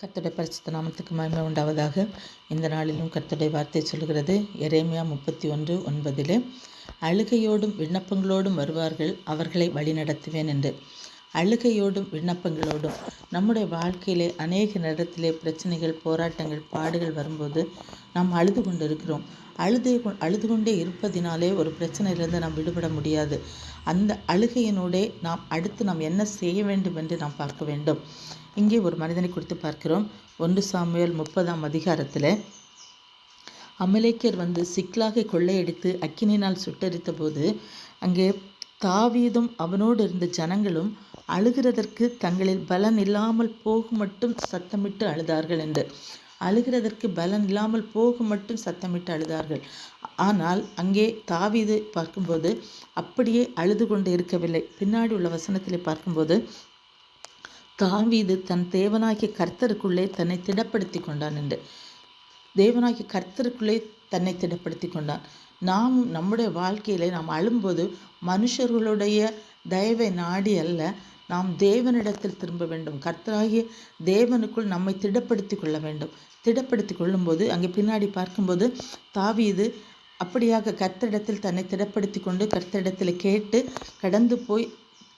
கத்தடை பரிசுத்த நாமத்துக்கு மகிமை உண்டாவதாக. இந்த நாளிலும் கர்த்தருடைய வார்த்தை சொல்கிறது எரேமியா முப்பத்தி ஒன்று ஒன்பதிலே அழுகையோடும் விண்ணப்பங்களோடும் வருவார்கள் அவர்களை வழிநடத்துவேன் என்று. அழுகையோடும் விண்ணப்பங்களோடும் நம்முடைய வாழ்க்கையிலே அநேக நேரத்திலே பிரச்சனைகள் போராட்டங்கள் பாடுகள் வரும்போது நாம் அழுது கொண்டிருக்கிறோம். அழுது அழுது கொண்டே இருப்பதினாலே ஒரு பிரச்சனையிலிருந்து நாம் விடுபட முடியாது. அந்த அழுகையினோடே நாம் அடுத்து நாம் என்ன செய்ய வேண்டும் என்று நாம் பார்க்க வேண்டும். இங்கே ஒரு மனிதனை குறித்து பார்க்கிறோம். ஒன்று சாமியல் முப்பதாம் அதிகாரத்தில் அமலேக்கர் வந்து சிக்லாகை கொள்ளையடித்து அக்கினினால் சுட்டரித்த போது அங்கே தாவீதும் அவனோடு இருந்த ஜனங்களும் அழுகிறதற்கு தங்களில் பலன் இல்லாமல் போகும் மட்டும் சத்தமிட்டு அழுதார்கள் என்று. அழுகிறதற்கு பலன் இல்லாமல் போகும் மட்டும் சத்தமிட்டு அழுதார்கள். ஆனால் அங்கே தாவீது பார்க்கும்போது அப்படியே அழுது கொண்டு இருக்கவில்லை. பின்னாடி உள்ள வசனத்திலே பார்க்கும்போது தாவீது தன் தேவனாகிய கர்த்தருக்குள்ளே தன்னை திடப்படுத்தி கொண்டான் என்று. தேவனாகிய கர்த்தருக்குள்ளே தன்னை திடப்படுத்தி கொண்டான். நாம் நம்முடைய வாழ்க்கையில் நாம் அழும்போது மனுஷர்களுடைய தயவை நாடி அல்ல நாம் தேவனிடத்தில் திரும்ப வேண்டும். கர்த்தராகிய தேவனுக்குள் நம்மை திடப்படுத்தி கொள்ள வேண்டும். திடப்படுத்தி கொள்ளும்போது அங்கே பின்னாடி பார்க்கும்போது தாவீது அப்படியாக கர்த்தரிடத்தில் தன்னை திடப்படுத்தி கொண்டு கர்த்தரிடத்தில் கேட்டு கடந்து போய்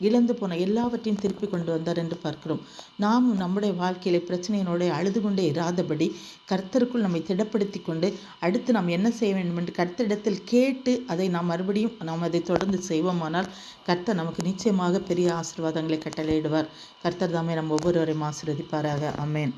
இழந்து போன எல்லாவற்றையும் திருப்பி கொண்டு வந்தார் என்று பார்க்கிறோம். நாம் நம்முடைய வாழ்க்கையில பிரச்சனையினோட அழுது கொண்டே இராதபடி கர்த்தருக்குள் நம்மை திடப்படுத்தி கொண்டு அடுத்து நாம் என்ன செய்ய வேண்டும் என்று கர்த்தரிடத்தில் கேட்டு அதை நாம் மறுபடியும் நாம் அதை தொடர்ந்து செய்வோமானால் கர்த்தர் நமக்கு நிச்சயமாக பெரிய ஆசீர்வாதங்களை கட்டளையிடுவார். கர்த்தர் தாமே நம்ம ஒவ்வொருவரையும் ஆசீர்வதிப்பாராக. அமேன்